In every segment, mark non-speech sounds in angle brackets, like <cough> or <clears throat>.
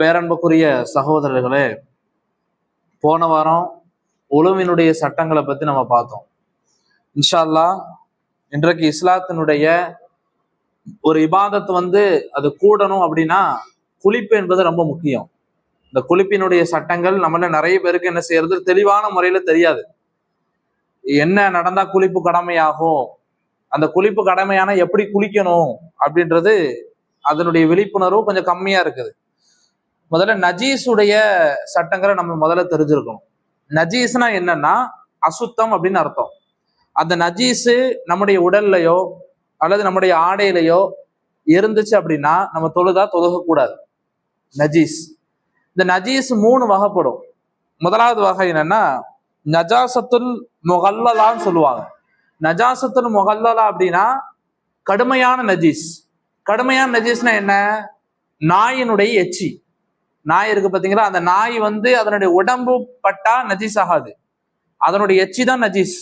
பேரன்புக்குரிய சகோதரர்களே போன வாரம் உழவினுடைய சட்டங்களை பற்றி நம்ம பார்த்தோம். இன்ஷா அல்லாஹ் இன்றைக்கு இஸ்லாத்தினுடைய ஒரு இபாதத் வந்து அது கூடணும் அப்படின்னா குளிப்பு என்பது ரொம்ப முக்கியம். இந்த குளிப்பினுடைய சட்டங்கள் நம்மள நிறைய பேருக்கு என்ன செய்யறது தெளிவான முறையில தெரியாது. என்ன நடந்தா குளிப்பு கடமையாகும் அந்த குளிப்பு கடமையான எப்படி குளிக்கணும் அப்படின்றது அதனுடைய விழிப்புணர்வு கொஞ்சம் கம்மியா இருக்குது. முதல்ல நஜீஸுடைய சட்டங்களை நம்ம முதல்ல தெரிஞ்சிருக்கணும். நஜீஸ்னா என்னன்னா அசுத்தம் அப்படின்னு அர்த்தம். அந்த நஜீஸு நம்முடைய உடல்லையோ அல்லது நம்முடைய ஆடையிலையோ இருந்துச்சு அப்படின்னா நம்ம தொழுதா தொழுகக்கூடாது. நஜீஸ். இந்த நஜீஸ் மூணு வகைப்படும். முதலாவது வகை என்னன்னா நஜாசத்துல் முகல்லலான்னு சொல்லுவாங்க. நஜாசத்துல் முகல்லலா அப்படின்னா கடுமையான நஜீஸ். கடுமையான நஜீஸ்னா என்ன? நாயினுடைய எச்சி. நாய் இருக்கு பார்த்தீங்களா அந்த நாய் வந்து அதனுடைய உடம்பு பட்டா நஜீஸ் ஆகாது. அதனுடைய எச்சி தான் நஜீஸ்.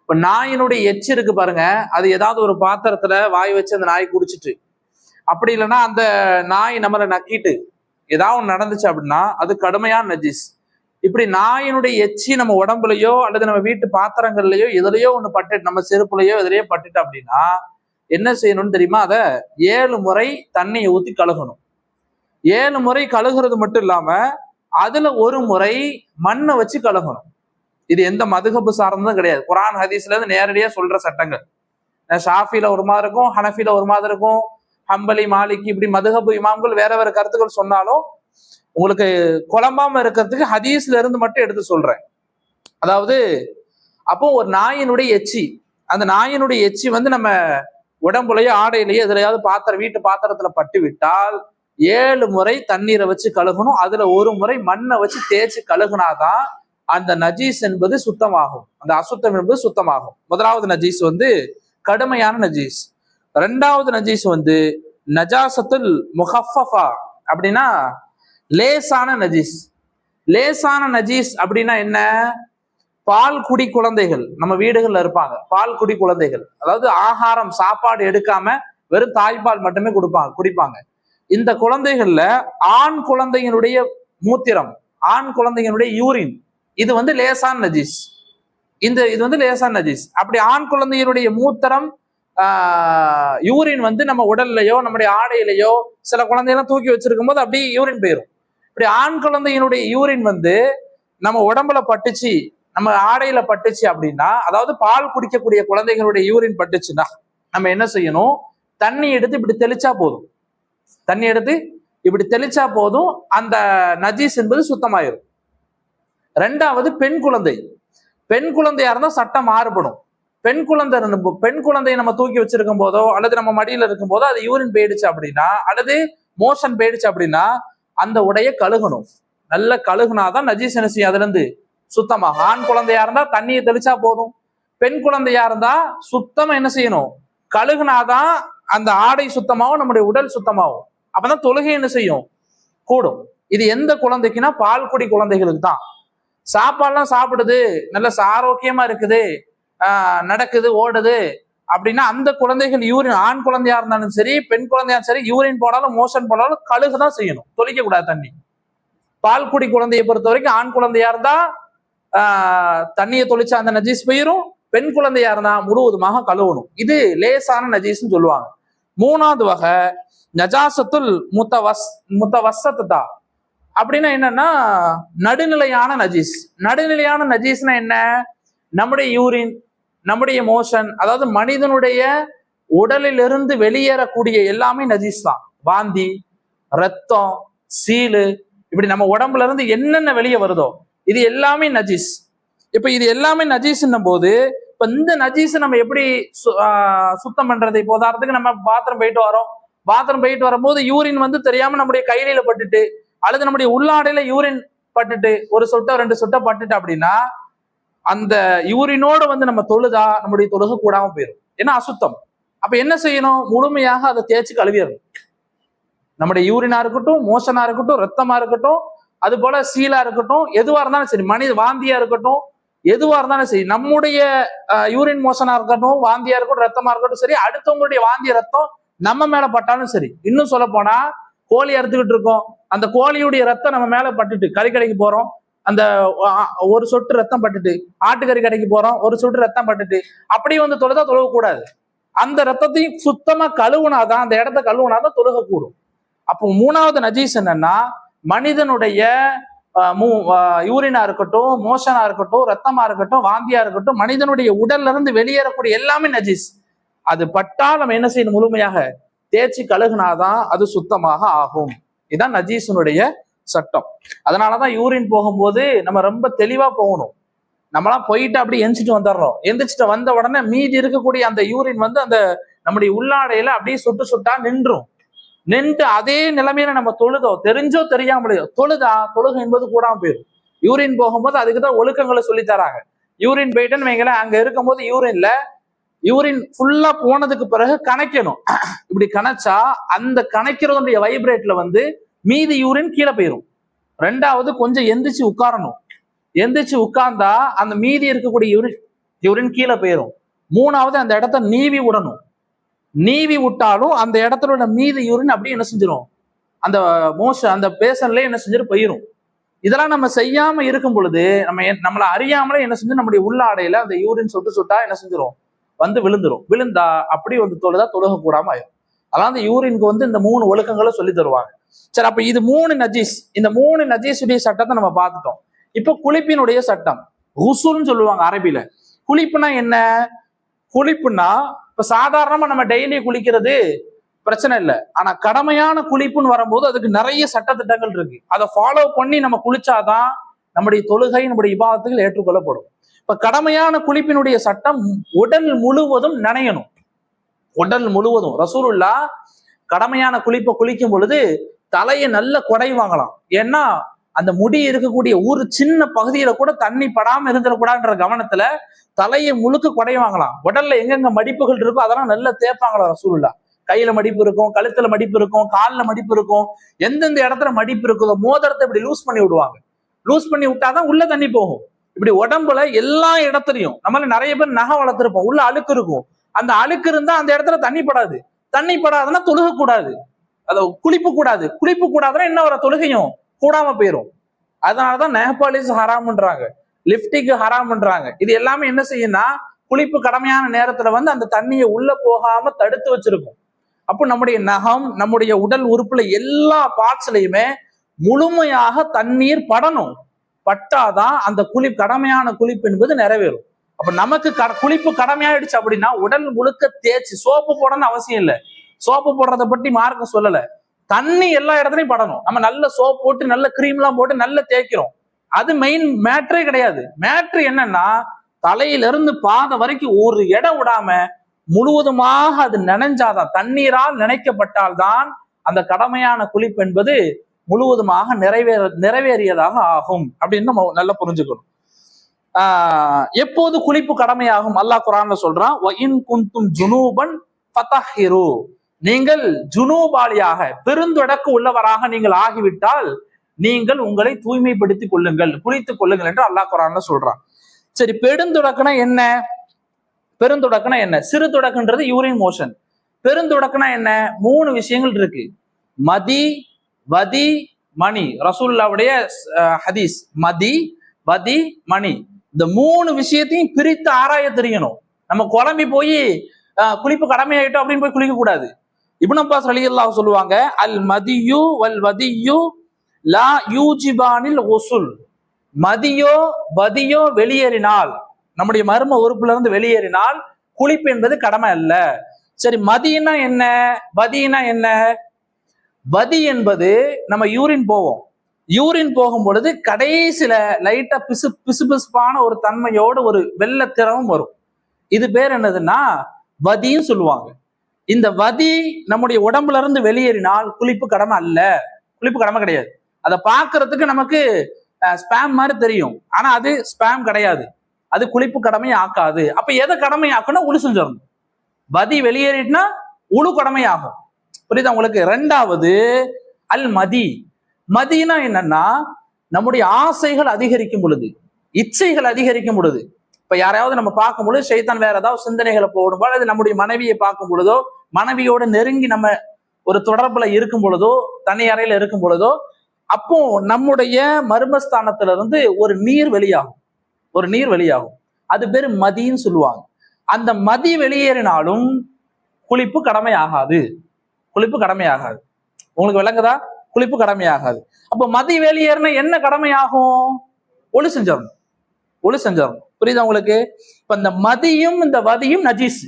இப்போ நாயினுடைய எச்சி இருக்கு பாருங்க. அது ஏதாவது ஒரு பாத்திரத்துல வாய் வச்சு அந்த நாய் குடிச்சிட்டு. அப்படி இல்லைன்னா அந்த நாய் நம்மளை நக்கிட்டு ஏதாவது ஒன்று நடந்துச்சு அப்படின்னா அது கடுமையான நஜீஸ். இப்படி நாயினுடைய எச்சி நம்ம உடம்புலையோ அல்லது நம்ம வீட்டு பாத்திரங்கள்லயோ எதுலையோ ஒன்று பட்டு நம்ம செருப்புலையோ எதுலையோ பட்டுட்டு அப்படின்னா என்ன செய்யணும்னு தெரியுமா? அதை ஏழு முறை தண்ணியை ஊற்றி கழுகணும். ஏழு முறை கழுகுறது மட்டும் இல்லாம அதுல ஒரு முறை மண்ணை வச்சு கழுகணும். இது எந்த மதுகப்பு சார்ந்ததும் கிடையாது. குரான் ஹதீஸ்ல இருந்து நேரடியா சொல்ற சட்டங்கள். ஷாஃபில ஒரு மாதிரி இருக்கும் ஹனஃபில ஒரு மாதிரி இருக்கும் ஹம்பலி மாலிக் இப்படி மதுகப்பு இமாம்கள் வேற வேற கருத்துக்கள் சொன்னாலும் உங்களுக்கு குழம்பாம இருக்கிறதுக்கு ஹதீஸ்ல இருந்து மட்டும் எடுத்து சொல்றேன். அதாவது அப்போ ஒரு நாயினுடைய எச்சி அந்த நாயினுடைய எச்சி வந்து நம்ம உடம்புலயோ ஆடையிலயோ எதுலையாவது பாத்திரம் வீட்டு பாத்திரத்துல பட்டு விட்டால் ஏழு முறை தண்ணீரை வச்சு கழுகணும். அதுல ஒரு முறை மண்ணை வச்சு தேய்ச்சி கழுகுனாதான் அந்த நஜீஸ் என்பது சுத்தமாகும். அந்த அசுத்தம் என்பது சுத்தமாகும். முதலாவது நஜீஸ் வந்து கடுமையான நஜீஸ். ரெண்டாவது நஜீஸ் வந்து நஜாசத்துல் முஹஃபா அப்படின்னா லேசான நஜீஸ். லேசான நஜீஸ் அப்படின்னா என்ன? பால் குடி குழந்தைகள். நம்ம வீடுகள்ல இருப்பாங்க. பால் குடி குழந்தைகள். அதாவது ஆகாரம் சாப்பாடு எடுக்காம வெறும் தாய்ப்பால் மட்டுமே கொடுப்பாங்க குடிப்பாங்க. இந்த குழந்தைகள்ல ஆண் குழந்தைகளுடைய மூத்திரம் ஆண் குழந்தைகளுடைய யூரின் இது வந்து லேசான் நஜீஸ். இந்த இது வந்து லேசான் நஜீஸ். அப்படி ஆண் குழந்தைகளுடைய மூத்திரம் ஆஹ் யூரின் வந்து நம்ம உடல்லையோ நம்முடைய ஆடையிலையோ சில குழந்தையெல்லாம் தூக்கி வச்சிருக்கும் போது அப்படியே யூரின் போயிடும் இப்படி ஆண் குழந்தையினுடைய யூரின் வந்து நம்ம உடம்புல பட்டுச்சு நம்ம ஆடையில பட்டுச்சு அப்படின்னா அதாவது பால் குடிக்கக்கூடிய குழந்தைகளுடைய யூரின் பட்டுச்சுன்னா நம்ம என்ன செய்யணும்? தண்ணி எடுத்து இப்படி தெளிச்சா போதும். தண்ணி எடுத்து இப்படி தெளிச்சா போதும். அந்த நஜீஸ் என்பது சுத்தமாயிரும். ரெண்டாவது பெண் குழந்தை. பெண் குழந்தையா இருந்தா சட்டம் மாறுபடும். பெண் குழந்தை பெண் குழந்தையை நம்ம தூக்கி வச்சிருக்கும் போதோ அல்லது நம்ம மடியில இருக்கும் போதோ அது யூரின் போயிடுச்சு அப்படின்னா அல்லது மோஷன் போயிடுச்சு அப்படின்னா அந்த உடைய கழுகணும். நல்ல கழுகுனாதான் நஜீஸ் என்ன செய்யும்? அதுல இருந்து சுத்தமாக. ஆண் குழந்தையா இருந்தா தண்ணியை தெளிச்சா போதும். பெண் குழந்தையா இருந்தா சுத்தமா என்ன செய்யணும்? கழுகுனாதான் அந்த ஆடை சுத்தமாகும் நம்முடைய உடல் சுத்தமாகும் அப்பதான் தொழுகை என்ன செய்யும்? கூடும். இது எந்த குழந்தைக்குன்னா பால்குடி குழந்தைகளுக்கு தான். சாப்பாடுலாம் சாப்பிடுது. நல்ல ஆரோக்கியமா இருக்குது. நடக்குது ஓடுது. அப்படின்னா அந்த குழந்தைகள் யூரின் ஆண் குழந்தையா இருந்தாலும் சரி பெண் குழந்தையா சரி யூரின் போனாலும் மோஷன் போனாலும் கழுகு தான் செய்யணும். தொளிக்க கூடாது தண்ணி பால்குடி குழந்தையை பொறுத்த வரைக்கும் ஆண் குழந்தையா இருந்தா தண்ணியை தொளிச்சா அந்த நஜீஸ் போயிரும். பெண் குழந்தையா இருந்தா முழுவதுமாக கழுவணும். இது லேசான நஜீஸ்னு சொல்லுவாங்க. மூணாவது வகை நஜாசத்துல் முத்தவஸ் முத்தவசத்து தான் அப்படின்னா என்னன்னா நடுநிலையான நஜீஸ். நடுநிலையான நஜீஸ்னா என்ன? நம்முடைய யூரின் நம்முடைய மோஷன் அதாவது மனிதனுடைய உடலிலிருந்து வெளியேறக்கூடிய எல்லாமே நஜீஸ் தான். வாந்தி ரத்தம் சீலு இப்படி நம்ம உடம்புல இருந்து என்னென்ன வெளியே வருதோ இது எல்லாமே நஜீஸ். இப்ப இது எல்லாமே நஜீஸ்ன்னும் போது இப்ப இந்த நஜீஸ் நம்ம எப்படி சு- ஆஹ் சுத்தம் பண்றது? இப்போ உதாரணத்துக்கு நம்ம பாத்ரூம் போயிட்டு வரோம். பாத்ரூம் போயிட்டு வரும்போது யூரின் வந்து தெரியாம நம்முடைய கையில பட்டுட்டு அல்லது நம்முடைய உள்ளாடையில யூரின் பட்டுட்டு ஒரு சொட்டை ரெண்டு சொட்டை பட்டுட்டு அப்படின்னா அந்த யூரினோட வந்து நம்ம தொழுதா நம்முடைய தொழுக கூடாம போயிடும் ஏன்னா அசுத்தம். அப்ப என்ன செய்யணும்? முழுமையாக அதை தேய்ச்சி கழுவிடணும். நம்முடைய யூரினா இருக்கட்டும் மோஷனா இருக்கட்டும் ரத்தமா இருக்கட்டும் அது போல சீலா இருக்கட்டும் எதுவா இருந்தாலும் சரி மனித வாந்தியா இருக்கட்டும் எதுவா இருந்தாலும் சரி நம்முடைய யூரின் மோசனா இருக்கட்டும் வாந்தியா இருக்கட்டும் ரத்தமா இருக்கட்டும் சரி அடுத்தவங்களுடைய வாந்திய ரத்தம் நம்ம மேல பட்டாலும் சரி. இன்னும் சொல்ல போனா கோழி அறுத்துக்கிட்டு இருக்கோம். அந்த கோழியுடைய ரத்தம் நம்ம மேல பட்டுட்டு கறி கடைக்கு போறோம். அந்த ஒரு சொட்டு ரத்தம் பட்டுட்டு ஆட்டுக்கறி கடைக்கு போறோம். ஒரு சொட்டு ரத்தம் பட்டுட்டு அப்படியே வந்து தொழுதா தொழுக கூடாது அந்த ரத்தத்தையும் சுத்தமா கழுவுனாதான் அந்த இடத்த கழுவுனாதான் தொழுக கூடும் அப்போ மூணாவது நஜீஸ் என்னன்னா மனிதனுடைய மூ- யூரினா இருக்கட்டும் மோஷனா இருக்கட்டும் ரத்தமா இருக்கட்டும் வாந்தியா இருக்கட்டும் மனிதனுடைய உடல்ல இருந்து வெளியேறக்கூடிய எல்லாமே நஜீஸ். அது பட்டால் நம்ம என்ன செய்யணும் முழுமையாக? தேய்ச்சி கழுகுனாதான் அது சுத்தமாக ஆகும். இதுதான் நஜீஸினுடைய சட்டம். அதனாலதான் யூரின் போகும்போது நம்ம ரொம்ப தெளிவா போகணும். நம்மளாம் போயிட்டு அப்படி எந்திரிச்சிட்டு வந்துடுறோம். எந்திரிச்சிட்டு வந்த உடனே மீதி இருக்கக்கூடிய அந்த யூரின் வந்து அந்த நம்முடைய உள்ளாடையில அப்படியே சுட்டு சுட்டா நின்றும். நின்று அதே நிலைமையில நம்ம தொழுதோ தெரிஞ்சோ தெரியாமலையோ தொழுதா தொழுகை என்பது கூடாம போயிடும் யூரின் போகும்போது அதுக்கு தான் ஒழுக்கங்களை சொல்லி தராங்க. யூரின் போயிட்டுன்னு வைங்களேன் அங்க இருக்கும்போது யூரின்ல யூரின் ஃபுல்லா போனதுக்கு பிறகு கணக்கணும். <clears throat> இப்படி கணச்சா அந்த கணக்கிறதுடைய வைப்ரேட்ல வந்து மீதி யூரின் கீழே போயிடும் ரெண்டாவது கொஞ்சம் எந்திரிச்சு உட்காரணும். எந்திரிச்சு உட்கார்ந்தா அந்த மீதி இருக்கக்கூடிய யூரின் யூரின் கீழே போயிடும் மூணாவது அந்த இடத்த நீவி விடணும். நீவி விட்டாலும் அந்த இடத்துல உள்ள மீதி யூரின் அப்படியே என்ன செஞ்சிடும் அந்த மோஷன் அந்த பேசன்ல என்ன செஞ்சிட்டு போயிடும் இதெல்லாம் நம்ம செய்யாம இருக்கும் பொழுது நம்ம நம்மளை நம்மள அறியாமலே என்ன செஞ்சு நம்முடைய உள்ளாடையில அந்த யூரின் சொட்டு சொட்டா என்ன செஞ்சிரும்? வந்து விழுந்துரும். விழுந்தா அப்படி வந்து தொழுதா தொழுக கூடாம ஆயிரும். அதான் அந்த யூரினுக்கு வந்து இந்த மூணு ஒழுக்கங்களை சொல்லி தருவாங்க. சரி அப்ப இது மூணு நஜீஸ். இந்த மூணு நஜீஸுடைய சட்டத்தை நம்ம பார்த்துட்டோம். இப்போ குளிப்பினுடைய சட்டம். ஹுசுல்னு சொல்லுவாங்க அரபியில. குளிப்புனா என்ன? குளிப்புனா இப்ப சாதாரணமா நம்ம டெய்லி குளிக்கிறது பிரச்சனை இல்லை. ஆனா கடமையான குளிப்புன்னு வரும்போது அதுக்கு நிறைய சட்டத்திட்டங்கள் இருக்கு. அதை ஃபாலோ பண்ணி நம்ம குளிச்சாதான் நம்முடைய தொழுகை நம்முடைய இபாதத்துகள் ஏற்றுக்கொள்ளப்படும். இப்ப கடமையான குளிப்பினுடைய சட்டம் உடல் முழுவதும் நனையணும். உடல் முழுவதும். ரசூலுல்லா கடமையான குளிப்பை குளிக்கும் பொழுது தலையை நல்ல கொடை வாங்கலாம். ஏன்னா அந்த முடி இருக்கக்கூடிய ஒரு சின்ன பகுதியில கூட தண்ணி படாம இருந்துடக்கூடாதுன்ற கவனத்துல தலையை முழுக்க கொடை உடல்ல எங்கெங்க மடிப்புகள் இருக்கோ அதெல்லாம் நல்லா தேய்ப்பாங்களாம் ரசூலுல்லா. கையில மடிப்பு இருக்கும் கழுத்துல மடிப்பு இருக்கும் காலில் மடிப்பு இருக்கும். எந்தெந்த இடத்துல மடிப்பு இருக்குதோ மோதிரத்தை இப்படி லூஸ் பண்ணி விடுவாங்க. லூஸ் பண்ணி விட்டாதான் உள்ள தண்ணி போகும். இப்படி உடம்புல எல்லா இடத்துலையும் நம்மள நிறைய பேர் நகை வளர்த்துருப்போம். உள்ள அழுக்கு இருக்கும். அந்த அழுக்கு இருந்தா அந்த இடத்துல தண்ணி படாது. தண்ணி படாதுன்னா தொழுக கூடாது அது குளிப்பு கூடாது. குளிப்பு கூடாதுன்னா என்ன வர தொழுகையும். கூடாம போயிரும். அதனாலதான் நேபாளிஸ் ஹராம்ன்றாங்க. லிப்டிக்கு ஹராம்ன்றாங்க. இது எல்லாமே என்ன செய்யும்னா குளிப்பு கடமையான நேரத்துல வந்து அந்த தண்ணியை உள்ள போகாம தடுத்து வச்சிருக்கும். அப்போ நம்முடைய நகம் நம்முடைய உடல் உறுப்புல எல்லா பார்ட்ஸ்லயுமே முழுமையாக தண்ணீர் படணும். பட்டாதான் அந்த குளி கடமையான குளிப்பு என்பது நிறைவேறும். அப்ப நமக்கு கட குளிப்பு கடமையாயிடுச்சு அப்படின்னா உடல் முழுக்க தேய்ச்சி சோப்பு போடணும்னு அவசியம் இல்லை. சோப்பு போடுறத பற்றி மார்க்க சொல்லலை தண்ணி எல்லா இடத்துலையும் படணும். நம்ம நல்ல சோப் போட்டு நல்ல cream எல்லாம் போட்டு நல்ல தேய்க்கிறோம். அது மெயின் மேட்ரே கிடையாது. மேட்ரு என்னன்னா தலையிலிருந்து பாதை வரைக்கும் ஒரு இடம் விடாம முழுவதுமாக அது நினைஞ்சாதான் தண்ணீரால் நினைக்கப்பட்டால்தான் அந்த கடமையான குளிப்பு என்பது முழுவதுமாக நிறைவேற நிறைவேறியதாக ஆகும். அப்படின்னு நம்ம நல்லா புரிஞ்சுக்கணும். ஆஹ் எப்போது குளிப்பு கடமையாகும்? அல்லாஹ் குரான்ல சொல்றான் ஒயின் குந்தும் ஜுனூபன் ஃபதஹிரு." நீங்கள் ஜுனூபாலியாக பெருந்தொடக்கு உள்ளவராக நீங்கள் ஆகிவிட்டால் நீங்கள் உங்களை தூய்மைப்படுத்திக் கொள்ளுங்கள் குளித்துக் கொள்ளுங்கள் என்று அல்லாஹ் குரான்ல சொல்றான். சரி பெருந்தொடக்குனா என்ன? பெருந்தொடக்குனா என்ன? சிறு தொடக்குன்றது யூரின் மோஷன் பெருந்தொடக்குனா என்ன? மூணு விஷயங்கள் இருக்கு. மதி வதி மணி. ரசூல்லாவுடைய ஹதீஸ். மதி வதி மணி. இந்த மூணு விஷயத்தையும் பிரித்து ஆராய தெரியணும். நம்ம குழம்பி போய் குளிப்பு கடமையாயிட்டோம் அப்படின்னு போய் குளிக்க கூடாது. இப்னு அப்பாஸ் ரலியல்லாஹு சொல்லுவாங்க அல் மதியு வல் வதியு லா யூஜிபானில் ஒசுல் மதியோ வதியோ வெளியேறினால் நம்முடைய மர்ம உறுப்புல இருந்து வெளியேறினால் குளிப்பு என்பது கடமை அல்ல. சரி மதினா என்ன? வதினா என்ன? வதி என்பது நம்ம யூரின் போவோம். யூரின் போகும் பொழுது கடைசியில லைட்டா பிசு பிசு பிசுப்பான ஒரு தன்மையோட ஒரு வெள்ளத்திரமும் வரும். இது பேர் என்னதுன்னா வதியும் சொல்லுவாங்க. இந்த வதி நம்முடைய உடம்புல இருந்து வெளியேறினால் குளிப்பு கடமை அல்ல. குளிப்பு கடமை கிடையாது. அதை பார்க்கறதுக்கு நமக்கு ஸ்பேம் மாதிரி தெரியும். ஆனா அது ஸ்பேம் கிடையாது. அது குளிப்பு கடமை ஆக்காது அப்ப எதை கடமை ஆக்கணும் உளு செஞ்சிடணும் வதி வெளியேறிட்டுனா உழு கடமை ஆகும் புரியுதா உங்களுக்கு? ரெண்டாவது அல் மதி. மதினா என்னன்னா நம்முடைய ஆசைகள் அதிகரிக்கும் பொழுது இச்சைகள் அதிகரிக்கும் பொழுது இப்ப யாரையாவது நம்ம பார்க்கும் பொழுது சைத்தான் வேற ஏதாவது சிந்தனைகளை போடும்போது அது நம்முடைய மனைவியை பார்க்கும் பொழுதோ மனைவியோட நெருங்கி நம்ம ஒரு தொடர்புல இருக்கும் பொழுதோ தனி அறையில இருக்கும் பொழுதோ அப்போ நம்முடைய மர்மஸ்தானத்துல இருந்து ஒரு நீர் வெளியாகும். ஒரு நீர் வெளியாகும். அது பேர் மதின்னு சொல்லுவாங்க. அந்த மதி வெளியேறினாலும் குளிப்பு கடமை ஆகாது குளிப்பு கடமை ஆகாது உங்களுக்கு விளங்குதா? குளிப்பு கடமை ஆகாது அப்போ மதி வெளியேறினா என்ன கடமை ஆகும் ஒளி செஞ்சிடணும். ஒளி செஞ்சிடணும். புரியுதா உங்களுக்கு? இப்ப இந்த மதியும் இந்த வதியும் நஜீஸ்.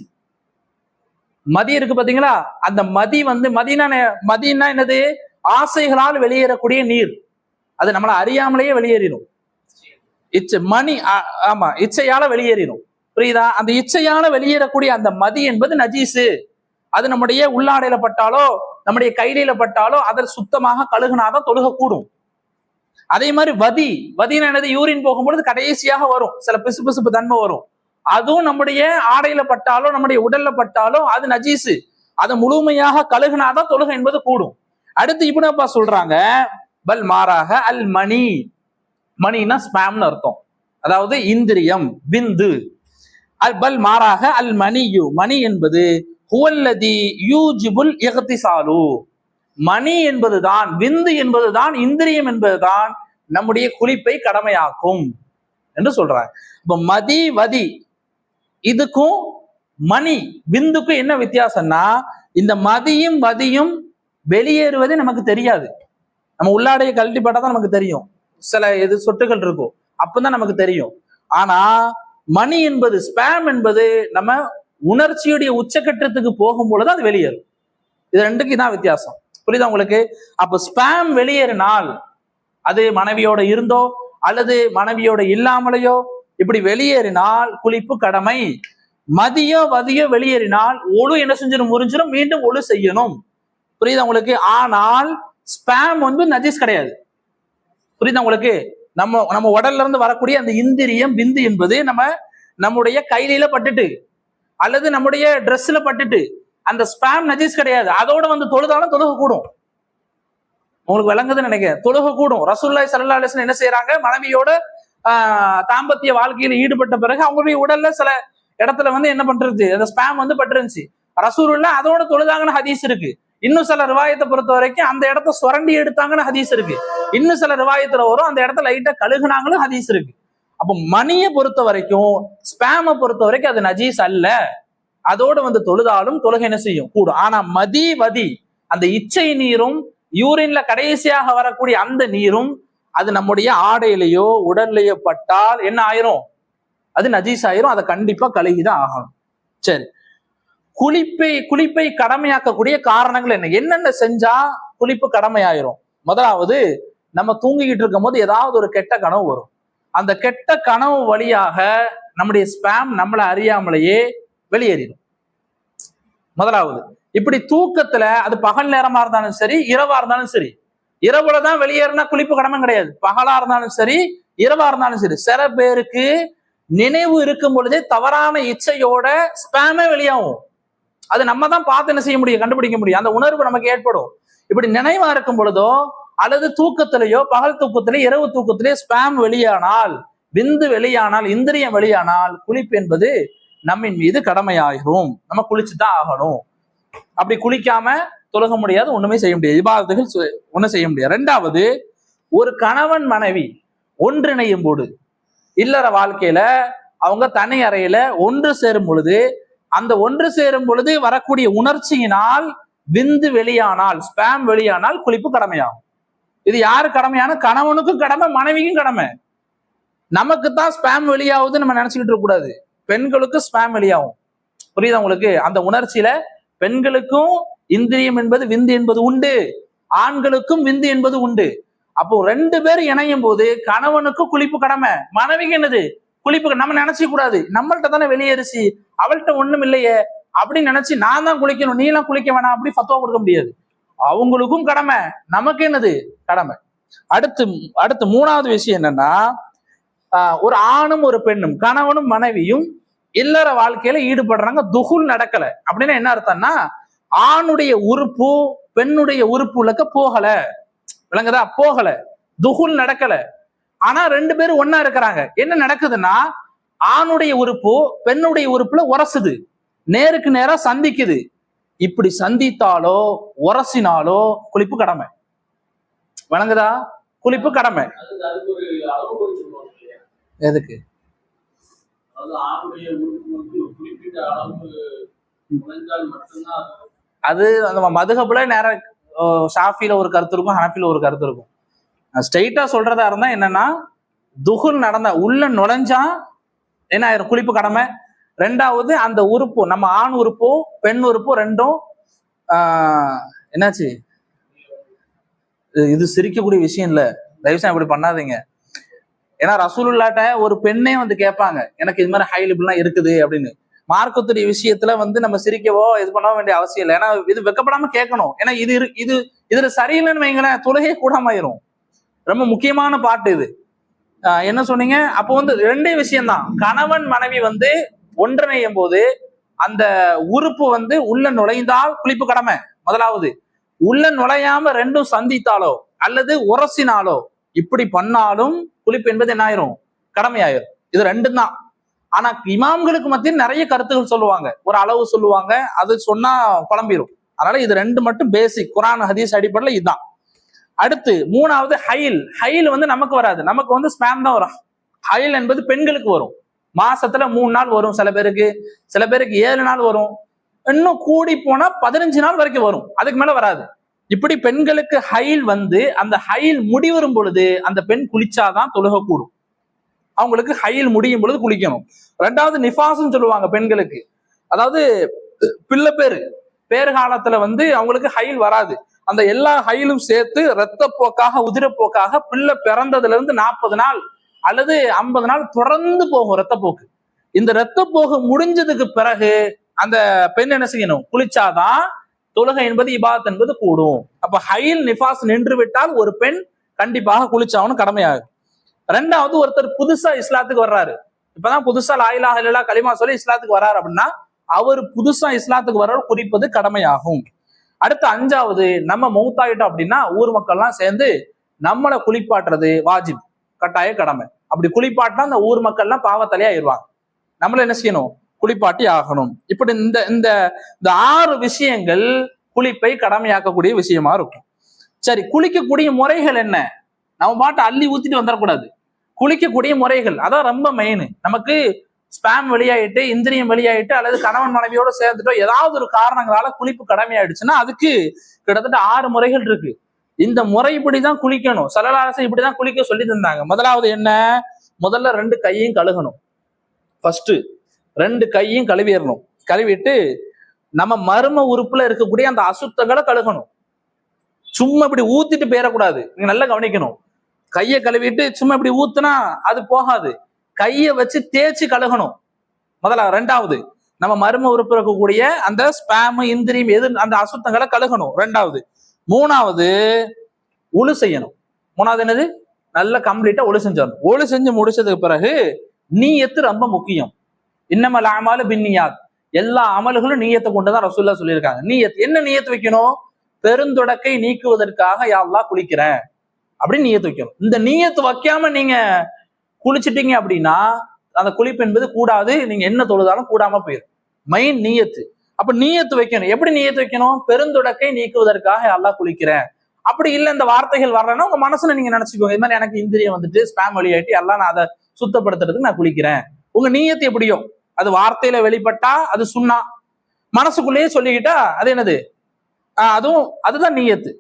மதி இருக்கு பாத்தீங்களா? அந்த மதி வந்து மதினா மதினா என்னது? ஆசைகளால் வெளியேறக்கூடிய நீர். அது நம்மள அறியாமலேயே வெளியேறிடும். இச்சை மணி ஆமா இச்சையால வெளியேறிடும். புரியுதா? அந்த இச்சையால வெளியேறக்கூடிய அந்த மதி என்பது நஜீசு. அது நம்முடைய உள்ளாடையில பட்டாலோ நம்முடைய கைலையில பட்டாலோ அதில் சுத்தமாக கழுகுனாதான் தொழுகக்கூடும். அதே மாதிரி வதி வதினா என்னது? யூரின் போகும்பொழுது கடைசியாக வரும். சில பிசு பிசுப்பு தன்மை வரும். அதுவும் நம்முடைய ஆடையில பட்டாலோ நம்முடைய உடல்ல பட்டாலோ அது நஜீஸு அதை முழுமையாக கழுகுனாதான் தொழுகை என்பது கூடும். அடுத்து இப்னு அப்பா சொல்றாங்க பல் மாறாக அல் மணி. மணினா ஸ்பேம்னு அர்த்தம். அதாவது இந்திரியம் விந்து. அல் பல் மாறாக அல் மணியு. மணி என்பது ஹுவல்லதி யூஜிபுல் எகத்திசாலு மணி என்பதுதான் விந்து என்பதுதான் இந்திரியம் என்பதுதான் நம்முடைய குளிப்பை கடமையாக்கும். என்று சொல்றாங்க. இப்ப மதி வதி இதுக்கும் மணி விந்துக்கும் என்ன வித்தியாசம்னா இந்த மதியும் வதியும் வெளியேறுவதே நமக்கு தெரியாது. நம்ம உள்ளாடையை கழட்டி தான் நமக்கு தெரியும். சில இது சொட்டுகள் இருக்கும். அப்பதான் நமக்கு தெரியும். ஆனா மணி என்பது ஸ்பேம் என்பது நம்ம உணர்ச்சியுடைய உச்சக்கட்டத்துக்கு போகும் பொழுது அது வெளியேறும். இது ரெண்டுக்கு தான் வித்தியாசம். புரியுதா உங்களுக்கு? அப்ப ஸ்பேம் வெளியேறினால் அது மனைவியோட இருந்தோ அல்லது மனைவியோட இல்லாமலையோ இப்படி வெளியேறினால் குளிப்பு கடமை. மதியம் வதியம் வெளியேறினால் ஒழு என்ன செஞ்சிடும் முறிஞ்சிடும் மீண்டும் ஒழு செய்யணும். புரியுதா உங்களுக்கு? ஆனால் ஸ்பேம் வந்து நஜீஸ் கிடையாது. புரியுதா உங்களுக்கு? நம்ம நம்ம உடல்ல இருந்து வரக்கூடிய அந்த இந்திரியம் பிந்து என்பது நம்ம நம்முடைய கையில பட்டுட்டு அல்லது நம்முடைய ட்ரெஸ்ல பட்டுட்டு அந்த ஸ்பேம் நஜீஸ் கிடையாது. அதோட வந்து தொழுதாலும் தொழுக கூடும் உங்களுக்கு விளங்குதுன்னு நினைக்கிறேன். தொழுக கூடும் ரசூல்லாய் சல்லா அலிஸ்லாம் என்ன செய்யறாங்க மனைவியோட தாம்பத்திய வாழ்க்கையில ஈடுபட்ட பிறகு அவங்களுடைய உடல்ல சில இடத்துல வந்து என்ன பண்றது? அந்த ஸ்பேம் வந்து பட்டுருந்துச்சு. ரசூருல்ல அதோட தொழுதாங்கன்னு ஹதீஸ் இருக்கு. இன்னும் சில ரிவாயத்தை பொறுத்த வரைக்கும் அந்த இடத்த சுரண்டி எடுத்தாங்கன்னு ஹதீஸ் இருக்கு. இன்னும் சில ரிவாயத்துல வரும் அந்த இடத்த லைட்டா கழுகுனாங்களும் ஹதீஸ் இருக்கு. அப்போ மணியை பொறுத்த வரைக்கும் ஸ்பேமை பொறுத்த வரைக்கும் அது நஜீஸ் அல்ல. அதோட வந்து தொழுதாலும் தொழுகை என்ன செய்யும்? கூடும். ஆனா மதி வதி அந்த இச்சை நீரும் யூரின்ல கடைசியாக வரக்கூடிய அந்த நீரும் அது நம்முடைய ஆடையிலையோ உடல்லையோ பட்டால் என்ன ஆயிரும்? அது நஜீஸ் ஆயிரும் அதை கண்டிப்பா கழுகிதான் ஆகணும். சரி. குளிப்பை குளிப்பை கடமையாக்கக்கூடிய காரணங்கள் என்ன? என்னென்ன செஞ்சா குளிப்பு கடமையாயிரும்? முதலாவது நம்ம தூங்கிக்கிட்டு இருக்கும் போது ஏதாவது ஒரு கெட்ட கனவு வரும். அந்த கெட்ட கனவு வழியாக நம்முடைய ஸ்பேம் நம்மளை அறியாமலேயே வெளியேறிடும். முதலாவது இப்படி தூக்கத்துல அது பகல் நேரமா இருந்தாலும் சரி இரவா இருந்தாலும் சரி இரவுல தான் வெளியேறினா குளிப்பு கடமை கிடையாது. பகலா இருந்தாலும் சரி இரவா இருந்தாலும் சரி சில பேருக்கு நினைவு இருக்கும் பொழுதே தவறான இச்சையோட ஸ்பேமே வெளியாகும். அது நம்ம தான் பார்த்து என்ன செய்ய முடியும் கண்டுபிடிக்க முடியும். அந்த உணர்வு நமக்கு ஏற்படும். இப்படி நினைவா இருக்கும் பொழுதோ அல்லது தூக்கத்திலேயோ பகல் தூக்கத்திலேயோ இரவு தூக்கத்திலேயோ ஸ்பேம் வெளியானால் விந்து வெளியானால் இந்திரியம் வெளியானால் குளிப்பு என்பது நம்மின் மீது கடமையாகும் நம்ம குளிச்சுதான் ஆகணும். அப்படி குளிக்காம தொழுக முடியாது ஒண்ணுமே செய்ய முடியாது. இபாதத்துகள் சு- ஒண்ணும் செய்ய முடியாது. ரெண்டாவது ஒரு கணவன் மனைவி ஒன்றிணையும் போது இல்லற வாழ்க்கையில அவங்க தனி அறையில ஒன்று சேரும் பொழுது அந்த ஒன்று சேரும் பொழுது வரக்கூடிய உணர்ச்சியினால் விந்து வெளியானால் ஸ்பேம் வெளியானால் குளிப்பு கடமையாகும். இது யாரு கடமையான? கணவனுக்கும் கடமை மனைவிக்கும் கடமை. நமக்கு தான் ஸ்பேம் வெளியாகுதுன்னு நம்ம நினைச்சுக்கிட்டு இருக்கக்கூடாது பெண்களுக்கும் பெண்களுக்கு ஸ்பேம் வெளியாகும். புரியுதா உங்களுக்கு? அந்த உணர்ச்சியில பெண்களுக்கும் இந்திரியம் என்பது விந்து என்பது உண்டு. ஆண்களுக்கும் விந்து என்பது உண்டு. அப்போ ரெண்டு பேர் இணையும் போது கணவனுக்கு குளிப்பு கடமை. மனைவிக்கு என்னது? குளிப்பு நம்ம நினைச்சிக்க கூடாது. நம்மள்ட்ட தானே வெளியேறிச்சு அவள்கிட்ட ஒண்ணும் இல்லையே. அப்படின்னு நினைச்சு நான் தான் குளிக்கணும். நீ எல்லாம் குளிக்க வேணாம். அப்படி ஃபத்துவா கொடுக்க முடியாது. அவங்களுக்கும் கடமை. நமக்கு என்னது? கடமை. அடுத்து அடுத்து மூணாவது விஷயம் என்னன்னா ஆஹ் ஒரு ஆணும் ஒரு பெண்ணும் கணவனும் மனைவியும் இல்லற வாழ்க்கையில ஈடுபடுறாங்க. துகுல் நடக்கல. அப்படின்னா என்ன அர்த்தம்னா ஆணுடைய உறுப்பு பெண்ணுடைய உறுப்புலக்க போகல. விளங்குதா? போகல. துகுல் நடக்கல. ஆனா ரெண்டு பேரும் ஒன்னா இருக்கிறாங்க. என்ன நடக்குதுன்னா ஆணுடைய உறுப்பு பெண்ணுடைய உறுப்புல உரசுது. நேருக்கு நேரா சந்திக்குது. இப்படி சந்தித்தாலோ உரசினாலோ குளிப்பு கடமை. வணங்குதா குளிப்பு கடமை. எதுக்கு? ஆணுடைய உறுப்பு குறிப்பிட்ட அளவு மட்டும்தான் அது அது அந்த மதுகப்புல நேரம் ஷாஃபில ஒரு கருத்து இருக்கும் ஹனஃபில ஒரு கருத்து இருக்கும். ஸ்ட்ரெயிட்டா சொல்றதா இருந்தா என்னன்னா துகுல் நடந்த உள்ள நுழைஞ்சா என்ன ஆயிரும் குளிப்பு கடமை. ரெண்டாவது அந்த உறுப்பு நம்ம ஆண் உறுப்போ பெண் உறுப்போ ரெண்டும் என்னாச்சு? இது- இது சிரிக்கக்கூடிய விஷயம் இல்ல. தயவுசெய்து அப்படி பண்ணாதீங்க. ஏன்னா ரசூலுல்லாட்ட ஒரு பெண்ணே வந்து கேட்பாங்க எனக்கு இது மாதிரி ஹை லிபிள்லாம் இருக்குது அப்படின்னு. மார்க்கத்துடைய விஷயத்துல வந்து நம்ம சிரிக்கவோ இது பண்ண வேண்டிய அவசியம் இல்லை. ஏன்னா இது வெக்கப்படாம கேட்கணும். ஏன்னா இது இரு- இது இதுல சரியில்லைன்னு வைங்களேன் தொழுகை கூடமாயிரும். ரொம்ப முக்கியமான பாட்டு இது. என்ன சொன்னீங்க? அப்போ வந்து ரெண்டே விஷயம்தான். கணவன் மனைவி வந்து ஒன்றிணையும் போது அந்த உறுப்பு வந்து உள்ள நுழைந்தால் குளிப்பு கடமை. முதலாவது உள்ள நுழையாம ரெண்டும் சந்தித்தாலோ அல்லது உரசினாலோ இப்படி பண்ணாலும் குளிப்பு என்பது என்ன ஆயிரும் கடமையாயிரும். இது ரெண்டும் தான் ஆனா இமாம்களுக்கு மத்தியில் நிறைய கருத்துகள் சொல்லுவாங்க. ஒரு அளவு சொல்லுவாங்க. அது சொன்னா குழம்பிரும். அதனால இது ரெண்டு மட்டும் பேசிக் குரான் ஹதீஸ் அடிப்படையில் இதுதான். அடுத்து மூணாவது ஹைல். ஹைல் வந்து நமக்கு வராது. நமக்கு வந்து ஸ்பேம் தான் வரும். ஹைல் என்பது பெண்களுக்கு வரும். மாசத்துல மூணு நாள் வரும் சில பேருக்கு. சில பேருக்கு ஏழு நாள் வரும். இன்னும் கூடி போனா பதினஞ்சு நாள் வரைக்கும் வரும். அதுக்கு மேல வராது. இப்படி பெண்களுக்கு ஹைல் வந்து அந்த ஹைல் முடிவரும் பொழுது அந்த பெண் குளிச்சாதான் தொழுக கூடும் அவங்களுக்கு ஹைல் முடியும் பொழுது குளிக்கணும். ரெண்டாவது நிஃபாஸ்ன்னு சொல்லுவாங்க பெண்களுக்கு. அதாவது பிள்ளை பேரு. பேறு காலத்துல வந்து அவங்களுக்கு ஹைல் வராது. அந்த எல்லா ஹைலும் சேர்த்து இரத்தப்போக்காக உதிரப்போக்காக பிள்ளை பிறந்ததுல இருந்து நாற்பது நாள் அல்லது ஐம்பது நாள் தொடர்ந்து போகும் இரத்தப்போக்கு. இந்த இரத்தப்போக்கு முடிஞ்சதுக்கு பிறகு அந்த பெண் என்ன செய்யணும்? குளிச்சாதான் தொழுகை என்பது இபாத் என்பது கூடும். அப்ப ஹைல் நிஃபாஸ் நின்று விட்டால் ஒரு பெண் கண்டிப்பாக குளிச்சாகணும் கடமையாகும் ரெண்டாவது ஒருத்தர் புதுசா இஸ்லாத்துக்கு வர்றாரு. இப்பதான் புதுசா லாயிலா இல்லா களிமா சொல்லி இஸ்லாத்துக்கு வர்றாரு அப்படின்னா அவர் புதுசா இஸ்லாத்துக்கு வர்றவர் குறிப்பது கடமையாகும். அடுத்து அஞ்சாவது நம்ம மௌத்தாயிட்டோம் அப்படின்னா ஊர் மக்கள்லாம் சேர்ந்து நம்மளை குளிப்பாட்டுறது வாஜிப். கட்டாய கடமை. அப்படி குளிப்பாட்டினா அந்த ஊர் மக்கள்லாம் பாவத்தலையே ஆயிடுவாங்க. நம்மள என்ன செய்யணும்? குளிப்பாட்டி ஆகணும். இப்படி இந்த இந்த இந்த ஆறு விஷயங்கள் குளிப்பை கடமையாக்கக்கூடிய விஷயமா இருக்கும். சரி குளிக்கக்கூடிய முறைகள் என்ன? நம்ம பாட்டு அள்ளி ஊத்திட்டு வந்துடக்கூடாது. குளிக்கக்கூடிய முறைகள். அதான் ரொம்ப மெயின் நமக்கு ஸ்பேம் வெளியாயிட்டு இந்திரியம் வெளியாயிட்டு அல்லது கணவன் மனைவியோட சேர்ந்துட்டோ ஏதாவது ஒரு காரணங்களால குளிப்பு கடமையாயிடுச்சுன்னா அதுக்கு கிட்டத்தட்ட ஆறு முறைகள் இருக்கு. இந்த முறைப்படிதான் குளிக்கணும். சலலாசம் இப்படிதான் குளிக்க சொல்லி தந்தாங்க முதலாவது என்ன? முதல்ல ரெண்டு கையையும் கழுகணும். ஃபர்ஸ்ட் ரெண்டு கையும் கழுவிடணும். கழுவிட்டு நம்ம மர்ம உறுப்புல இருக்கக்கூடிய அந்த அசுத்தங்களை கழுகணும். சும்மா இப்படி ஊத்திட்டு போயிடக்கூடாது நீங்க நல்லா கவனிக்கணும். கையை கழுவிட்டு சும்மா இப்படி ஊத்துனா அது போகாது. கையை வச்சு தேய்ச்சி கழுகணும். முதல்ல ரெண்டாவது நம்ம மர்ம உறுப்பு இருக்கக்கூடிய அந்த ஸ்பேம் இந்திரியம் எது அந்த அசுத்தங்களை கழுகணும். ரெண்டாவது. மூணாவது ஒழு செய்யணும். மூணாவது என்னது? நல்ல கம்ப்ளீட்டா ஒழு செஞ்சிடணும். ஒழு செஞ்சு முடிச்சதுக்கு பிறகு நீயத்து ரொம்ப முக்கியம். இன்னமல் அமலு பின்னியாத். எல்லா அமல்களும் நீயத்தை கொண்டுதான் ரசூல்லா சொல்லியிருக்காங்க. நீயத் என்ன நீயத்து வைக்கணும்? பெருந்தொடக்கை நீக்குவதற்காக யா குளிக்கிறேன். அப்படின்னு நீயத்து வைக்கணும். இந்த நீயத்து வைக்காம நீங்க குளிச்சிட்டீங்க அப்படின்னா அந்த குளிப்பு என்பது கூடாது. நீங்க என்ன தொழுதாலும் கூடாம போயிடும் மெயின் நீயத்து. அப்ப நீயத்து வைக்கணும். எப்படி நீயத்து வைக்கணும்? பெருந்தொடக்கை நீக்குவதற்காக எல்லாம் குளிக்கிறேன். அப்படி இல்லை இந்த வார்த்தைகள் வரலன்னா உங்க மனசுல நீங்க நினைச்சுக்கோங்க. இது மாதிரி எனக்கு இந்திரியம் வந்துட்டு ஸ்பேம் வழியாயிட்டு எல்லாம் நான் அதை சுத்தப்படுத்துறதுக்கு நான் குளிக்கிறேன். உங்க நீயத்து எப்படியோ? அது வார்த்தையில வெளிப்பட்டா அது சுண்ணா. மனசுக்குள்ளேயே சொல்லிக்கிட்டா அது என்னது? ஆஹ் அதுவும் அதுதான் நீயத்து.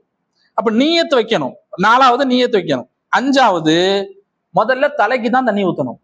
அப்ப நீயத்து வைக்கணும். நாலாவது நீயத்து வைக்கணும். அஞ்சாவது முதல்ல தலைக்கு தான் தண்ணி ஊத்தணும்.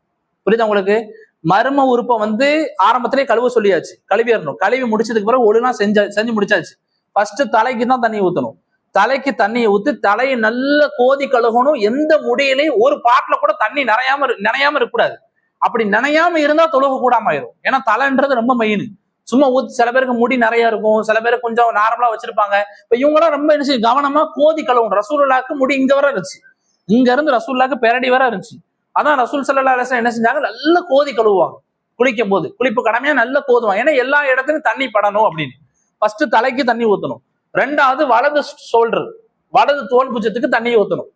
புரியுதா உங்களுக்கு? மர்ம உறுப்பை வந்து ஆரம்பத்திலே கழுவ சொல்லியாச்சு. கழுவிடணும். கழுவி முடிச்சதுக்கு பிறகு ஒழுங்கா செஞ்ச செஞ்சு முடிச்சாச்சு. ஃபர்ஸ்ட் தலைக்கு தான் தண்ணி ஊத்தணும். தலைக்கு தண்ணியை ஊற்றி தலையை நல்லா கோதி கழுகணும். எந்த முடியிலையும் ஒரு பாட்டில் கூட தண்ணி நிறையாம இரு- இருக்கக்கூடாது. அப்படி நனையாம இருந்தா தொழுக கூடாம ஆயிரும். ஏன்னா தலைன்றது ரொம்ப மெயின் சும்மா ஊத்து சில பேருக்கு முடி நிறைய இருக்கும் சில பேருக்கு கொஞ்சம் நார்மலா வச்சிருப்பாங்க. இப்ப இவங்களாம் ரொம்ப என்ன செய்யும் கவனமா கோதி கழுவும் ரசூல்லாக்கு முடி இங்க வர இருந்துச்சு. இங்க இருந்து ரசூல்லாக்கு பேரடி வர இருந்துச்சு. அதான் ரசூல் சல்லா அலிஸ்லாம் என்ன செஞ்சாங்க? நல்ல கோதி கழுவுவாங்க. குளிக்கும் போது குளிப்பு கடமையா நல்ல கோதுவாங்க. ஏன்னா எல்லா இடத்துலையும் தண்ணி படணும் அப்படின்னு. ஃபர்ஸ்ட் தலைக்கு தண்ணி ஊத்தணும். ரெண்டாவது வலது ஷோல்டர் வலது தோல் புஜத்துக்கு தண்ணி ஊத்தணும்.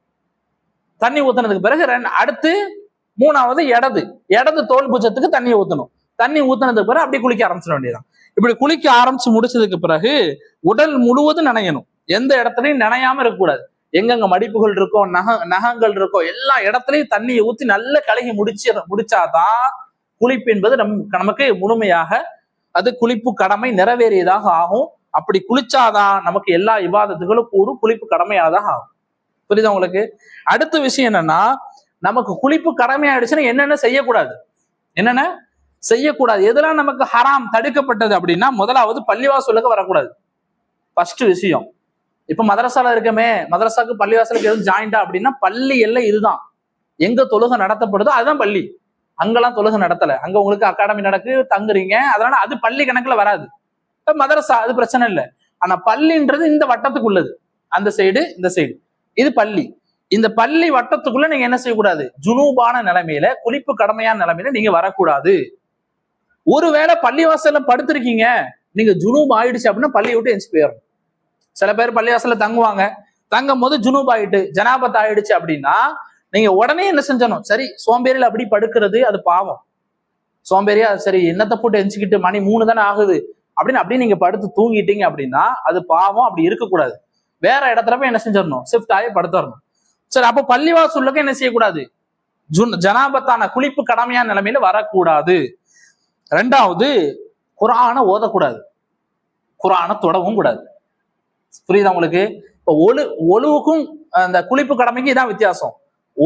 தண்ணி ஊத்துனதுக்கு பிறகு ரெண்டு- அடுத்து மூணாவது இடது இடது தோல் புஜத்துக்கு தண்ணி ஊத்தணும். தண்ணி ஊத்துனதுக்கு பிறகு அப்படியே குளிக்க ஆரம்பிச்சிட வேண்டியதான் இப்படி குளிக்க ஆரம்பிச்சு முடிச்சதுக்கு பிறகு உடல் முழுவதும் நனையணும். எந்த இடத்துலையும் நனையாம இருக்கக்கூடாது. எங்கெங்க மடிப்புகள் இருக்கோ நக நகங்கள் இருக்கோ எல்லா இடத்துலயும் தண்ணியை ஊத்தி நல்ல கழுகி முடிச்சு முடிச்சாதான் குளிப்பு என்பது நம் நமக்கு முழுமையாக அது குளிப்பு கடமை நிறைவேறியதாக ஆகும். அப்படி குளிச்சாதான் நமக்கு எல்லா விவாதத்துகளும் கூடும். குளிப்பு கடமையாதாக ஆகும். புரியுதா உங்களுக்கு? அடுத்த விஷயம் என்னன்னா நமக்கு குளிப்பு கடமையாயிடுச்சுன்னா என்னென்ன செய்யக்கூடாது? என்னென்ன? செய்யக்கூடாது. எதெல்லாம் நமக்கு ஹராம் தடுக்கப்பட்டது அப்படின்னா முதலாவது பள்ளிவாசலுக்கு வரக்கூடாது. ஃபர்ஸ்ட் விஷயம். இப்ப மதரசால இருக்கமே மதரசாக்கு பள்ளிவாசலுக்கு எதுவும் ஜாயிண்டா அப்படின்னா பள்ளி எல்லை இதுதான். எங்க தொழுகை நடத்தப்படுதோ அதுதான் பள்ளி. அங்கெல்லாம் தொழுகை நடத்தல. அங்க உங்களுக்கு அகாடமி நடக்கு தங்குறீங்க அதனால அது பள்ளி கணக்குல வராது. மதரசா அது பிரச்சனை இல்லை. ஆனா பள்ளின்றது இந்த வட்டத்துக்கு உள்ளது. அந்த சைடு இந்த சைடு இது பள்ளி. இந்த பள்ளி வட்டத்துக்குள்ள நீங்க என்ன செய்யக்கூடாது? ஜுனூபான நிலைமையில குளிப்பு கடமையான நிலைமையில நீங்க வரக்கூடாது. ஒருவேளை பள்ளிவாசல்ல படுத்திருக்கீங்க நீங்க ஜுனூப் ஆயிடுச்சு அப்படின்னா பள்ளியை விட்டு எஞ்சி போயிடணும். சில பேர் பள்ளிவாசல்ல தங்குவாங்க. தங்கும் போது ஜுனூப் ஆயிட்டு ஜனாபத் ஆயிடுச்சு அப்படின்னா நீங்க உடனே என்ன செஞ்சணும்? சரி சோம்பேறியில அப்படி படுக்கிறது அது பாவம். சோம்பேறியா சரி என்னத்தை போட்டு எஞ்சிக்கிட்டு மணி மூணு தானே ஆகுது அப்படின்னு அப்படியே நீங்க படுத்து தூங்கிட்டீங்க அப்படின்னா அது பாவம் அப்படி இருக்கக்கூடாது. வேற இடத்துல போய் என்ன செஞ்சிடணும்? ஷிஃப்ட் ஆகி படுத்துடணும். சரி அப்போ பள்ளிவாசலுக்கு என்ன செய்யக்கூடாது? ஜுன் ஜனாபத்தான குளிப்பு கடமையான நிலைமையில வரக்கூடாது. ரெண்டாவது குரானை ஓதக்கூடாது. குரானை தொடவும் கூடாது. புரியுதா உங்களுக்கு? இப்போ ஒழு ஒழுவுக்கும் அந்த குளிப்பு கடமைக்கு இதான் வித்தியாசம்.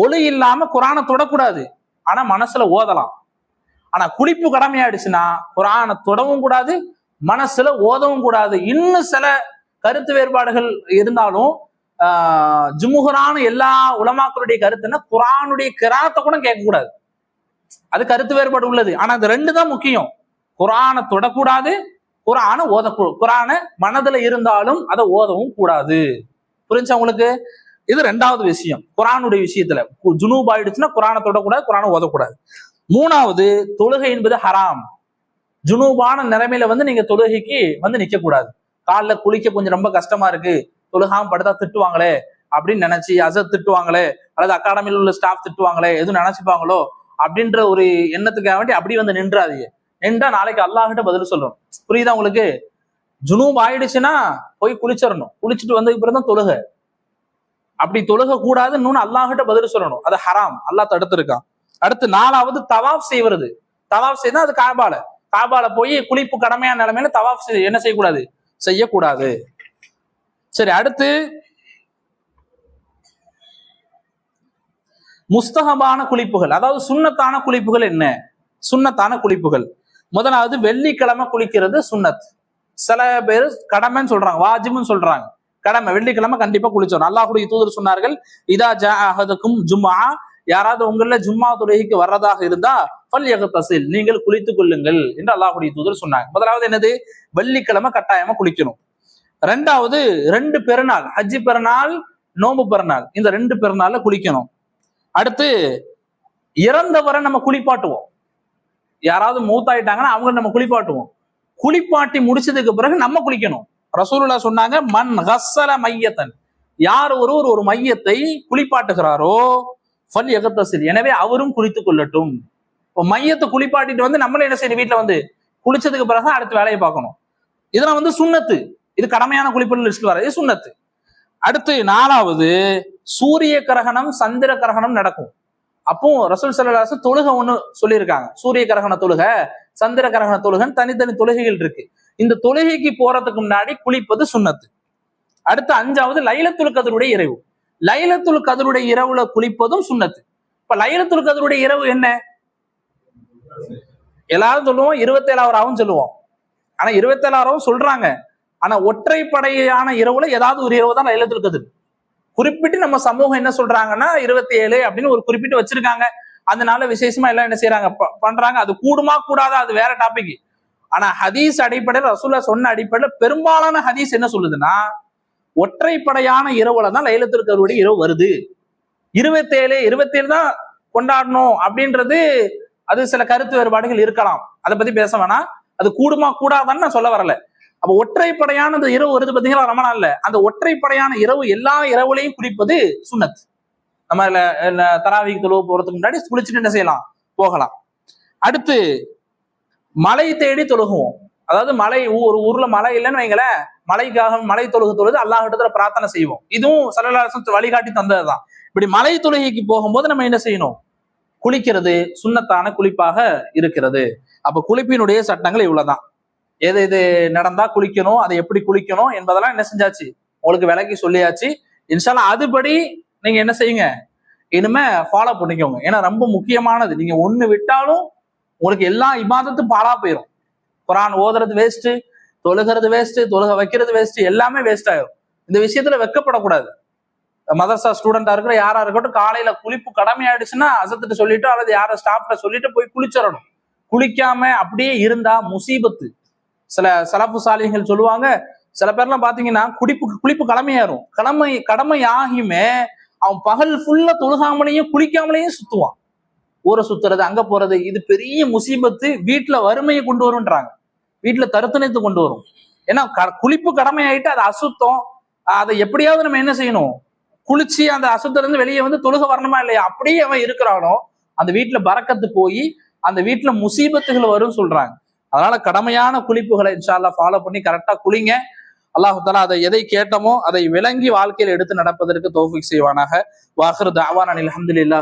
ஒழு இல்லாம குரானை தொடக்கூடாது. ஆனா மனசுல ஓதலாம். ஆனா குளிப்பு கடமையாயிடுச்சுன்னா குரானை தொடவும் கூடாது மனசுல ஓதவும் கூடாது. இன்னும் சில கருத்து வேறுபாடுகள் இருந்தாலும் ஜுமுகரான எல்லா உலமாக்களுடைய கருத்துன்னா குரானுடைய கிராத்தை கூட கேட்கக்கூடாது. அது கருத்து வேறுபாடு உள்ளது. ஆனா அது ரெண்டு தான் முக்கியம். குரானை தொடக்கூடாது குரானை ஓத குரானை மனதுல இருந்தாலும் அதை ஓதவும் கூடாது. புரிஞ்சா உங்களுக்கு? இது ரெண்டாவது விஷயம். குரானுடைய விஷயத்துல. ஜுனூப் ஆயிடுச்சுன்னா குரானை தொடக்கூடாது குரானை ஓதக்கூடாது. மூணாவது தொழுகை என்பது ஹராம். ஜுனூபான நிலைமையில வந்து நீங்க தொழுகைக்கு வந்து நிக்க கூடாது காலில் குளிக்க கொஞ்சம் ரொம்ப கஷ்டமா இருக்கு. தொழுகாம படுத்தா திட்டுவாங்களே அப்படின்னு நினைச்சு அசத் திட்டுவாங்களே அல்லது அகாடமியில் உள்ள ஸ்டாஃப் திட்டுவாங்களே எதுவும் நினைச்சுப்பாங்களோ அப்படின்ற ஒரு எண்ணத்துக்காக வேண்டி அப்படி வந்து நின்றாதீங்க. நின்றா நாளைக்கு அல்லாஹிட்ட பதில் சொல்லணும் புரியுதா உங்களுக்கு? ஜுனூப் ஆயிடுச்சுன்னா போய் குளிச்சிடணும். குளிச்சுட்டு வந்ததுக்கு பிறகு தான் தொழுக. அப்படி தொழுக கூடாது இன்னொன்னு பதில் சொல்லணும். அது ஹராம். அல்லாஹ் தடுத்திருக்கான். அடுத்து நாலாவது தவாஃப் செய்வது. தவாஃப் செய்தா அது காபால. காபால போய் குளிப்பு கடமையான நிலைமையில தவாஃப் என்ன செய்யக்கூடாது? செய்யக்கூடாது. சரி அடுத்து முஸ்தகபான குளிப்புகள். அதாவது சுன்னத்தான குளிப்புகள் என்ன? சுன்னத்தான குளிப்புகள். முதலாவது வெள்ளிக்கிழமை குளிக்கிறது சுன்னத் சில பேர் கடமைன்னு சொல்றாங்க வாஜிப்னு சொல்றாங்க. கடமை வெள்ளிக்கிழமை கண்டிப்பா குளிச்சோம் அல்லாஹுடைய தூதர் சொன்னார்கள் இதா ஜாஹதுக்கும் ஜும்மா யாராவது உங்கள ஜும்மா துறைக்கு வர்றதாக இருந்தா பல் தசில் நீங்கள் குளித்துக் கொள்ளுங்கள் என்று அல்லாஹுடைய தூதர் சொன்னாங்க. முதலாவது என்னது? வெள்ளிக்கிழமை கட்டாயமா குளிக்கணும். ரெண்டாவது ரெண்டு பெருநாள் ஹஜ்ஜி பெருநாள் நோம்பு பெருநாள். இந்த ரெண்டு பெருநாள்ல குளிக்கணும். அடுத்து இறந்தவரை நம்ம குளிப்பாட்டுவோம். யாராவது மூத்தாயிட்டாங்கன்னா அவங்க நம்ம குளிப்பாட்டுவோம். குளிப்பாட்டி முடிச்சதுக்கு பிறகு நம்ம குளிக்கணும். ரசூலுல்லா சொன்னாங்க மண் ஹஸ்ஸல மையத்தன். யார் ஒருவர் ஒரு மையத்தை குளிப்பாட்டுகிறாரோ ஃபல் எகத்தசில் எனவே அவரும் குளித்துக் கொள்ளட்டும். இப்போ மையத்தை குளிப்பாட்டிட்டு வந்து நம்மளும் என்ன செய்யணும்? வீட்டுல வந்து குளிச்சதுக்கு பிறகு தான் அடுத்த வேலையை பார்க்கணும். இதெல்லாம் வந்து சுண்ணத்து. இது கடமையான குளிப்பு லிஸ்ட் வர இது சுண்ணத்து. அடுத்து நாலாவது சூரிய கிரகணம் சந்திர கிரகணம் நடக்கும். அப்போ ரசூல் சல்லாஸ் தொழுகை ஒண்ணு சொல்லியிருக்காங்க. சூரிய கிரகண தொழுக சந்திர கிரகண தொழுகன் தனித்தனி தொழுகைகள் இருக்கு. இந்த தொழுகைக்கு போறதுக்கு முன்னாடி குளிப்பது சுண்ணத்து. அடுத்து அஞ்சாவது லைலத்துல் கதருடைய இரவு. லைலத்துல் கதருடைய இரவுல குளிப்பதும் சுண்ணத்து. இப்ப லைலத்துல் கதருடைய இரவு என்ன? எல்லாரும் சொல்லுவோம் இருபத்தேழாவராவும் சொல்லுவோம். ஆனா இருபத்தேழாயிரம் சொல்றாங்க. ஆனா ஒற்றைப்படையான இரவுல ஏதாவது ஒரு இரவு தான் லைலத்துல் கதிர். குறிப்பிட்டு நம்ம சமூகம் என்ன சொல்றாங்கன்னா இருபத்தி ஏழு அப்படின்னு ஒரு குறிப்பிட்டு வச்சிருக்காங்க. அதனால விசேஷமா எல்லாம் என்ன செய்யறாங்க பண்றாங்க. அது கூடுமா கூடாதா? அது வேற டாபிக் ஆனா ஹதீஸ் அடிப்படையில் ரசூல்லா சொன்ன அடிப்படையில் பெரும்பாலான ஹதீஸ் என்ன சொல்லுதுன்னா ஒற்றைப்படையான இரவுல தான் லைலத்துல் இரவு வருது. இருபத்தேழு இருபத்தேழு தான் கொண்டாடணும் அப்படின்றது அது சில கருத்து வேறுபாடுகள் இருக்கலாம். அதை பத்தி பேச வேணாம். அது கூடுமா கூடாதான்னு நான் சொல்ல வரல. அப்ப ஒற்றைப்படையான அந்த இரவு வருது பாத்தீங்களா? ரொம்ப நாள்ல. அந்த ஒற்றைப்படையான இரவு எல்லா இரவுலையும் குளிப்பது சுண்ணத் நம்ம ல- தராவிக்கு தொழுவு போறதுக்கு முன்னாடி குளிச்சுட்டு என்ன செய்யலாம்? போகலாம். அடுத்து மலை தேடி தொழுகுவோம். அதாவது மலை ஊ- ஒரு ஊர்ல மலை இல்லைன்னு வைங்களேன் மலைக்காக மலை தொழுகு தொழுது அல்லாஹிடத்துல பிரார்த்தனை செய்வோம். இதுவும் சரலாசம் வழிகாட்டி தந்ததுதான். இப்படி மலை தொழுகைக்கு போகும்போது நம்ம என்ன செய்யணும்? குளிக்கிறது சுண்ணத்தான குளிப்பாக இருக்கிறது. அப்ப குளிப்பினுடைய சட்டங்கள் இவ்வளவுதான். எது எது நடந்தா குளிக்கணும் அதை எப்படி குளிக்கணும் என்பதெல்லாம் என்ன செஞ்சாச்சு? உங்களுக்கு விலக்கி சொல்லியாச்சு. இன்ஷால்லா அதுபடி நீங்க என்ன செய்யுங்க? இனிமே ஃபாலோ பண்ணிக்கோங்க. ஏன்னா ரொம்ப முக்கியமானது. நீங்க ஒண்ணு விட்டாலும் உங்களுக்கு எல்லா இபாதத்தும் பாழா போயிடும் குரான் ஓதுறது வேஸ்ட் தொழுகிறது வேஸ்ட் தொழுக வைக்கிறது வேஸ்ட் எல்லாமே வேஸ்ட் ஆயிடும் இந்த விஷயத்துல வெக்கப்படக்கூடாது. மதரசா ஸ்டூடெண்டா இருக்கிற யாரா இருக்கட்டும் காலையில குளிப்பு கடமை ஆயிடுச்சுன்னா அசத்துட்டு சொல்லிட்டு அல்லது யார ஸ்டாஃப்ட சொல்லிட்டு போய் குளிச்சிடணும். குளிக்காம அப்படியே இருந்தா முசீபத்து. சில சலப்பு சாலிகள் சொல்லுவாங்க சில பேர்லாம் பாத்தீங்கன்னா குடிப்பு குளிப்பு கடமையாயிரும். கடமை கடமை ஆகியுமே அவன் பகல் ஃபுல்லா தொழுகாமலையும் குளிக்காமலையும் சுத்துவான். ஊரை சுத்துறது அங்க போறது இது பெரிய முசீபத்து வீட்டுல வறுமையை கொண்டு வரும்ன்றாங்க. வீட்டுல தருத்தனைத்து கொண்டு வரும். ஏன்னா க- குளிப்பு கடமை ஆயிட்டு அது அசுத்தம். அதை எப்படியாவது நம்ம என்ன செய்யணும்? குளிச்சு அந்த அசுத்தத்துல இருந்து வெளியே வந்து தொழுக வரணுமா இல்லையா? அப்படியே அவன் இருக்கிறானோ அந்த வீட்டுல பறக்கத்து போய் அந்த வீட்டுல முசீபத்துகள் வரும்னு சொல்றாங்க. அதனால கடமையான குளிப்புகளை இன்ஷால்லா ஃபாலோ பண்ணி கரெக்டா குளிங்க. அல்லாஹாலா அதை எதை கேட்டமோ அதை விளங்கி வாழ்க்கையில் எடுத்து நடப்பதற்கு தோஃபிக் செய்வானாக. வாஹர் தாவான் அனில் அஹமதுல்லாஹ்